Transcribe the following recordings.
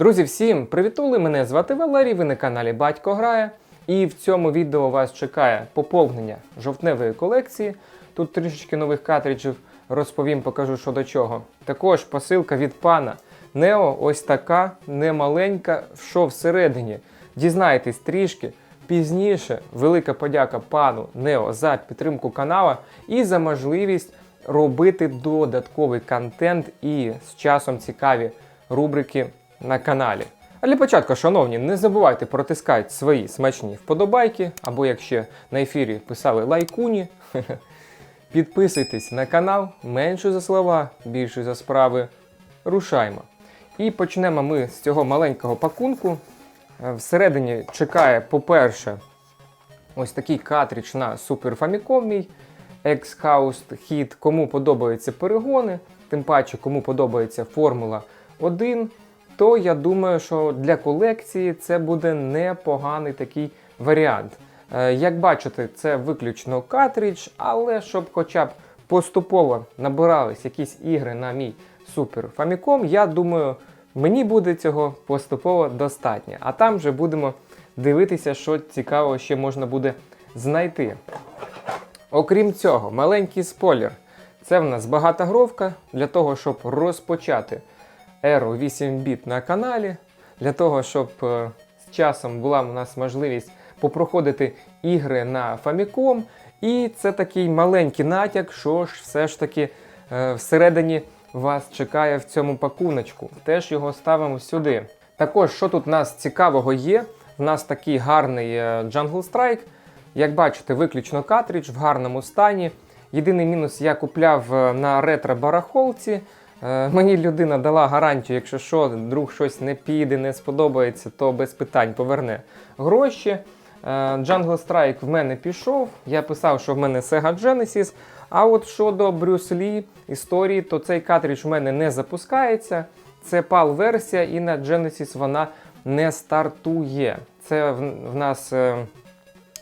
Друзі, всім привітули! Мене звати Валерій, ви на каналі Батько Грає. І в цьому відео вас чекає поповнення жовтневої колекції. Тут трішечки нових картриджів розповім, покажу, що до чого. Також посилка від пана Нео, ось така, немаленька, що всередині. Дізнайтесь трішки. Пізніше велика подяка пану Нео за підтримку канала і за можливість робити додатковий контент і з часом цікаві рубрики на каналі. А для початку, шановні, не забувайте протискати свої смачні вподобайки, або якщо на ефірі писали лайкуні. Підписуйтесь на канал, менше за слова, більше за справи. Рушаймо. І почнемо ми з цього маленького пакунку. Е, Всередині чекає, по-перше, ось такий картридж на Super Famicom мій X-House Hit. Кому подобаються перегони, тим паче, кому подобається Формула 1, то я думаю, що для колекції це буде непоганий такий варіант. Е, Як бачите, це виключно картридж, але щоб хоча б поступово набирались якісь ігри на мій Super Famicom, я думаю, мені буде цього поступово достатньо. А там вже будемо дивитися, що цікаво ще можна буде знайти. Окрім цього, маленький спойлер. Це в нас багатогровка для того, щоб розпочати еру 8 біт на каналі, для того, щоб е, з часом була у нас можливість попроходити ігри на Famicom. І це такий маленький натяк, що ж все ж таки е, всередині вас чекає в цьому пакуночку. Теж його ставимо сюди. Також, що тут у нас цікавого є, в нас такий гарний е, Jungle Strike. Як бачите, виключно картридж в гарному стані. Єдиний мінус я купляв на ретро-барахолці. Е, Мені людина дала гарантію, якщо що, вдруг щось не піде, не сподобається, то без питань поверне гроші. Е, Jungle Strike в мене пішов. Я писав, що в мене Sega Genesis. А от щодо Брюс Лі історії, то цей картридж в мене не запускається. Це PAL-версія, і на Genesis вона не стартує. Це в, в нас. е,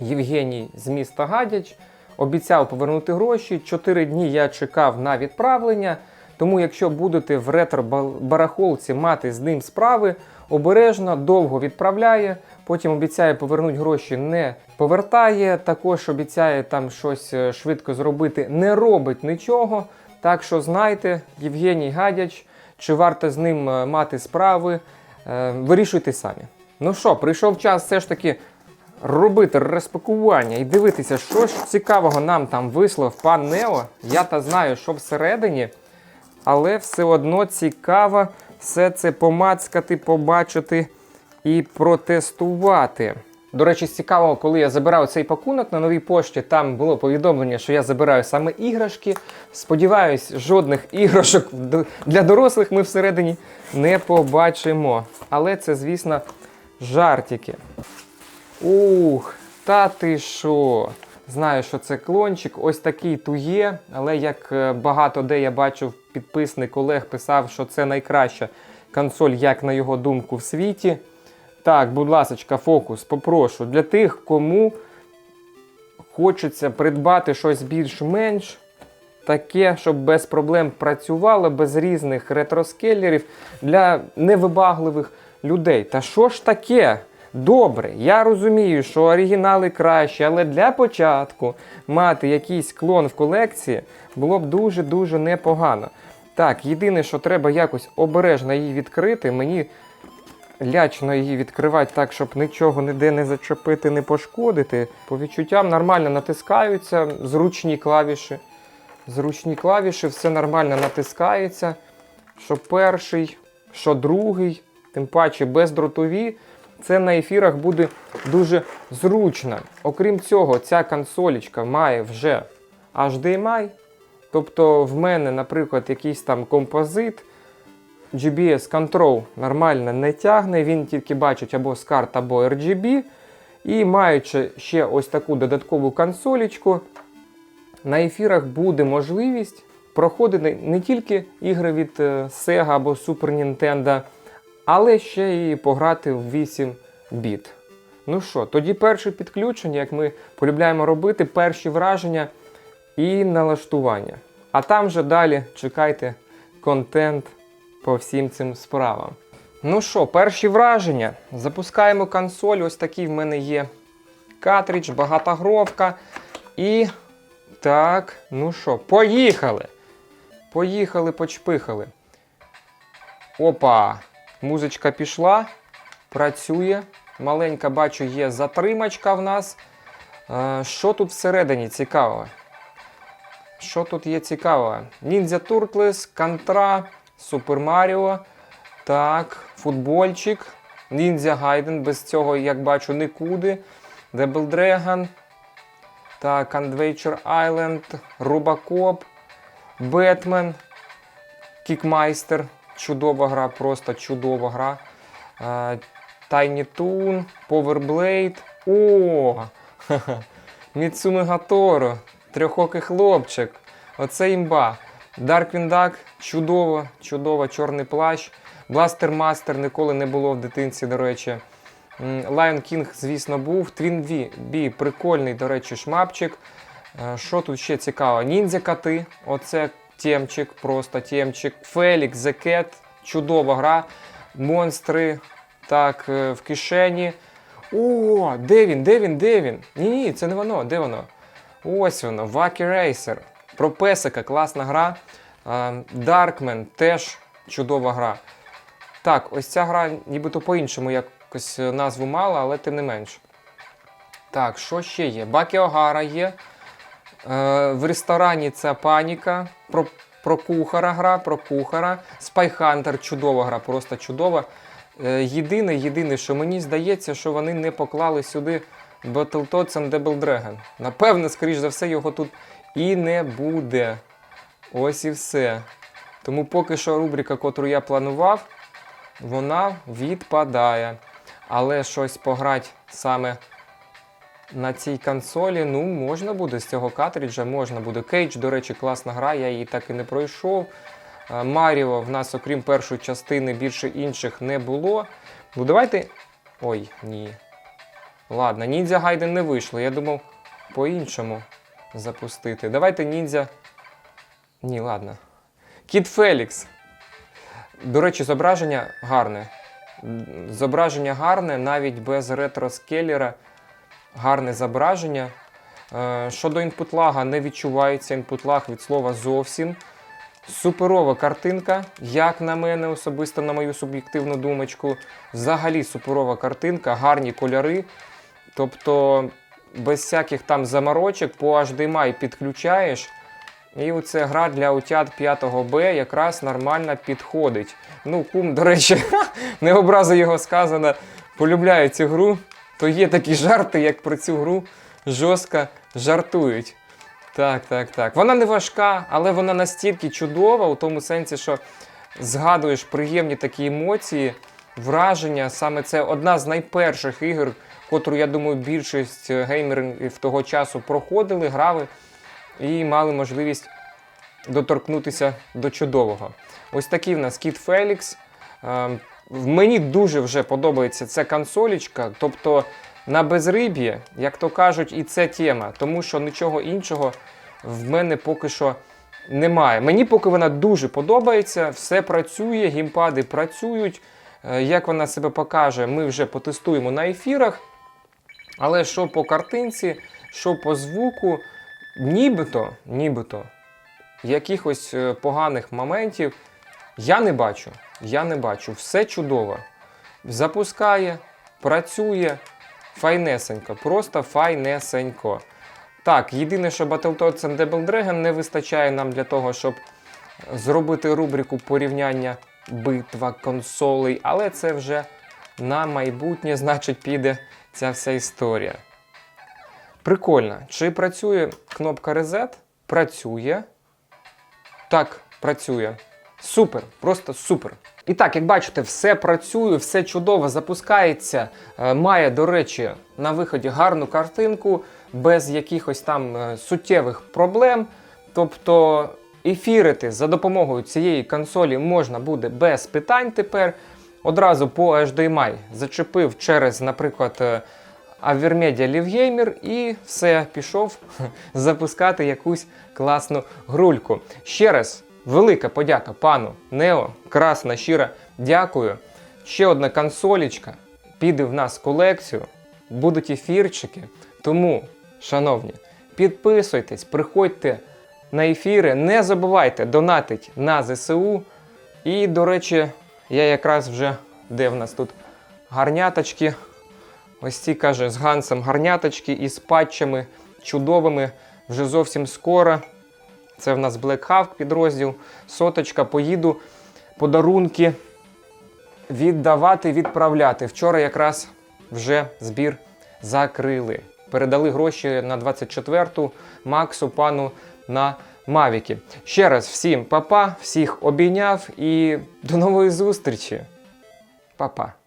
Євгеній з міста Гадяч обіцяв повернути гроші. Чотири дні я чекав на відправлення. Тому, якщо будете в ретро-барахолці мати з ним справи, обережно, довго відправляє, потім обіцяє повернути гроші, не повертає. Також обіцяє там щось е, швидко зробити, не робить нічого. Так що знайте, Євгеній Гадяч, чи варто з ним е, мати справи, е, вирішуйте самі. Ну що, прийшов час все ж таки робити розпакування і дивитися, що ж цікавого нам там вислав пан Нео. Я та знаю, що всередині, але все одно цікаво все це помацкати, побачити і протестувати. До речі, з цікавого, коли я забирав цей пакунок на новій пошті, там було повідомлення, що я забираю саме іграшки. Сподіваюсь, жодних іграшок для дорослих ми всередині не побачимо. Але це, звісно, жартики. Ух, та ти що? Знаю, що це клончик. Ось такий ту є, але як е, багато де я бачив, підписник Олег писав, що це найкраща консоль, як на його думку, в світі. Так, будь ласка, фокус, попрошу. Для тих, кому хочеться придбати щось більш-менш таке, щоб без проблем працювало, без різних ретроскелерів для невибагливих людей. Та що ж таке? Добре, я розумію, що оригінали краще, але для початку мати якийсь клон в колекції було б дуже-дуже непогано. Так, єдине, що треба якось обережно її відкрити, мені лячно її відкривати так, щоб нічого ніде не зачепити, не пошкодити. По відчуттям нормально натискаються зручні клавіші. Зручні клавіші, все нормально натискається. Що перший, що другий, тим паче бездротові. Це на ефірах буде дуже зручно. Окрім цього, ця консолічка має вже HDMI. Тобто в мене, наприклад, якийсь там композит, GBS Control нормально не тягне, він тільки бачить або SCART, або RGB. І маючи ще ось таку додаткову консолічку, на ефірах буде можливість проходити не тільки ігри від е, Sega або Super Nintendo, але ще і пограти в 8 біт. Ну що, тоді перше підключення, як ми полюбляємо робити, перші враження і налаштування. А там вже далі чекайте контент по всім цим справам. Ну що, перші враження. Запускаємо консоль. Ось такий в мене є картридж, багатогровка. І так, ну що, поїхали. Поїхали, почпихали. Опа! Музичка пішла, працює. Маленька, бачу, є затримачка в нас. Е, Що тут всередині цікавого? Що тут є цікавого? Ніндзя Turtles, Контра, Супер Маріо. Так, футбольчик. Ніндзя Гайден. Без цього, як бачу, нікуди. Double Dragon. Так, Adventure Island, Рубакоп, Бетмен, Кікмайстер. Чудова гра, просто чудова гра. Е, Tiny Toon, Power Blade. О! Міцуми Гаторо, трьохокий хлопчик. Оце імба. Darkwing Duck, чудово, чудово, чорний плащ. Blaster Master ніколи не було в дитинці, до речі. Lion King, звісно, був. Twin V, B, прикольний, до речі, шмапчик. Е, Що тут ще цікаво? Ніндзя коти. Оце темчик, просто темчик. Фелікс, The Cat, чудова гра. Монстри. Так, е, в кишені. О, де він? Де він? Де він? Ні, ні, це не воно. Де воно? Ось воно, Wacky Racer. Про песика, класна гра. Darkman теж чудова гра. Так, ось ця гра нібито по-іншому якось е, назву мала, але тим не менш. Так, що ще є? Бакі Огара є. Е, в ресторані це паніка. Про, про кухара гра, про кухара. Hunter чудова гра, просто чудова. Е, єдине, єдине, що мені здається, що вони не поклали сюди Battletoads and Double Dragon. Напевно, скоріш за все, його тут і не буде. Ось і все. Тому поки що рубрика, котру я планував, вона відпадає. Але щось пограти саме на цій консолі, ну, можна буде з цього картриджа, можна буде. Кейдж, до речі, класна гра, я її так і не пройшов. Е, Маріо в нас, окрім першої частини, більше інших не було. Ну, давайте. Ой, ні. Ладно, ніндзя Гайден не вийшло. Я думав по-іншому запустити. Давайте ніндзя. Ні, ладно. Кіт Фелікс. До речі, зображення гарне. Зображення гарне, навіть без ретроскелера. Гарне зображення. Е, Щодо інпутлага, не відчувається інпутлаг від слова зовсім. Суперова картинка, як на мене, особисто на мою суб'єктивну думочку. Взагалі суперова картинка, гарні кольори. Тобто, без всяких там заморочок по HDMI підключаєш. І оце гра для утят 5 Б якраз нормально підходить. Ну, кум, до речі, не образу його сказано, полюбляє цю гру. То є такі жарти, як про цю гру жорстко жартують. Так, так, так. Вона не важка, але вона настільки чудова, у тому сенсі, що згадуєш приємні такі емоції, враження. Саме це одна з найперших ігор, котру, я думаю, більшість геймерів того часу проходили, грали і мали можливість доторкнутися до чудового. Ось такий в нас Кіт Фелікс. Мені дуже вже подобається ця консолічка, тобто на безриб'ї, як то кажуть, і це тема, тому що нічого іншого в мене поки що немає. Мені поки вона дуже подобається, все працює, геймпади працюють. Е, Як вона себе покаже, ми вже потестуємо на ефірах. Але що по картинці, що по звуку, нібито, нібито якихось е, поганих моментів я не бачу. Я не бачу. Все чудово. Запускає, працює файнесенько, просто файнесенько. Так, єдине, що Battletoads and Double Dragon не вистачає нам для того, щоб зробити рубрику порівняння битва консолей, але це вже на майбутнє, значить, піде ця вся історія. Прикольно. Чи працює кнопка Reset? Працює. Так, працює. Супер, просто супер. І так, як бачите, все працює, все чудово запускається. Е, Має, до речі, на виході гарну картинку, без якихось там е, суттєвих проблем. Тобто ефірити за допомогою цієї консолі можна буде без питань тепер. Одразу по HDMI зачепив через, наприклад, е, Avermedia LiveGamer і все, пішов запускати якусь класну грульку. Ще раз велика подяка пану Нео. Красна, щира, дякую, ще одна консолічка піде в нас в колекцію, будуть ефірчики. Тому, шановні, підписуйтесь, приходьте на ефіри, не забувайте донатить на ЗСУ. І, до речі, я якраз вже де в нас тут гарняточки. Ось ці каже з Гансом гарняточки із патчами чудовими. Вже зовсім скоро. Це в нас Black Hawk підрозділ. Соточка, поїду подарунки віддавати, відправляти. Вчора якраз вже збір закрили. Передали гроші на 24-ту Максу пану на Мавіки. Ще раз всім па-па, всіх обійняв і до нової зустрічі. Па-па.